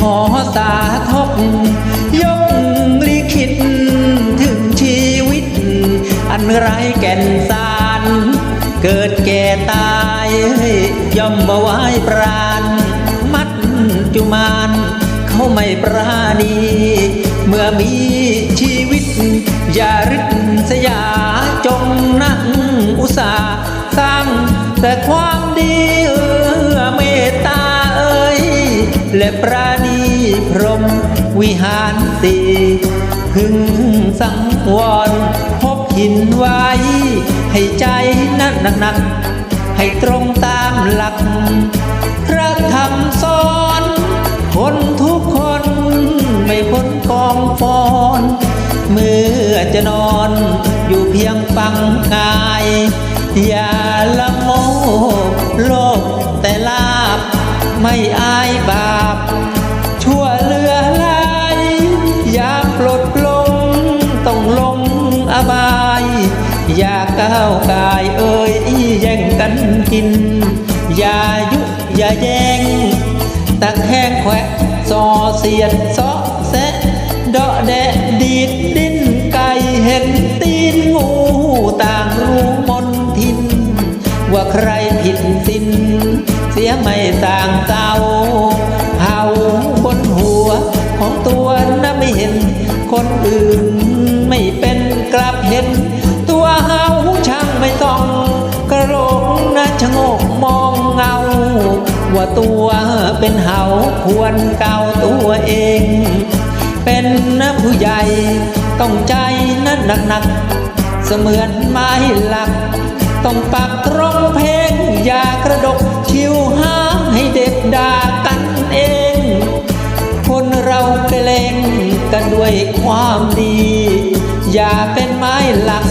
ขอสาทบยกลิขิตถึงชีวิต อันไรแก่นสาร เกิดแก่ตายย่อมมาไว้ปราณ มัดจุมานเขาไม่ปราณี เมื่อมีชีวิต อย่าริษสยาจงนั่งอุตสาห์สร้างแต่ความดีเออเมตตาเอ่ยและปราณี พรหมวิหารสีพึงสังวร พบหินไว้ ให้ใจนั้นหนักๆให้ตรงตามหลัก พระธรรมสอน คนทุกคนไม่พ้นกองฟอนเมื่อจะนอนอยู่เพียงฟังกาย อย่าละโมโลภแต่ลาบไม่อายบาป อบาย อย่าก้าวกายเอ่ยแย่งกันกิน อย่ายุอย่าแย่งตะแคงแขวะซอเสียดซอแซะเดาะแดะดีดดิ้นไก่เห็นตีนงูต่างรู้มนทิน ว่าใครผิดสิน เสียไม่ต่างเจ้าเผาบนหัวของตัวนะไม่เห็นคนอื่น ไม่เป็นกลับเห็น ตัวเฮาช่างไม่ต้องกระโหลกนะชะโงกมองเงา ว่าตัวเป็นเฮาควรเกาตัวเอง เป็นนะผู้ใหญ่ต้องใจนั้นหนักๆเสมือนไม้หลัก ต้องปักตรงเพลงอย่ากระดกชิวหาให้เด็กด่ากันเอง คนเราเกรงกันด้วยความดี อย่าเป็นไม้หลัก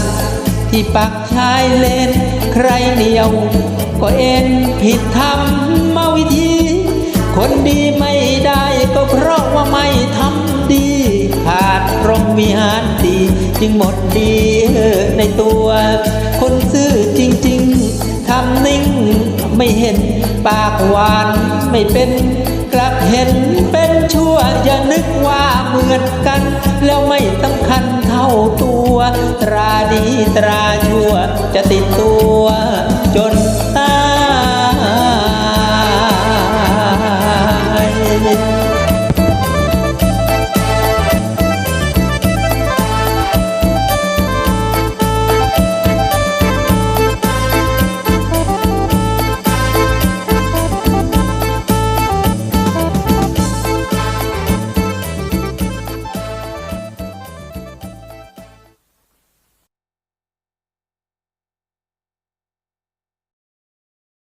ที่ปักชายเลน ใครเหนียว ก็เอ็นผิดธรรมวิธี คนดีไม่ได้ก็เพราะว่าไม่ทำดี ขาดพรหมวิหารดี จึงหมดดีในตัว คนซื่อจริง ๆทำนิ่งไม่เห็นปากหวานไม่เป็น รักเห็นเป็นชั่วอย่านึกว่าเหมือนกัน แล้วไม่สำคัญเท่าตัว ตราดีตราชั่วจะติดตัวจนตาย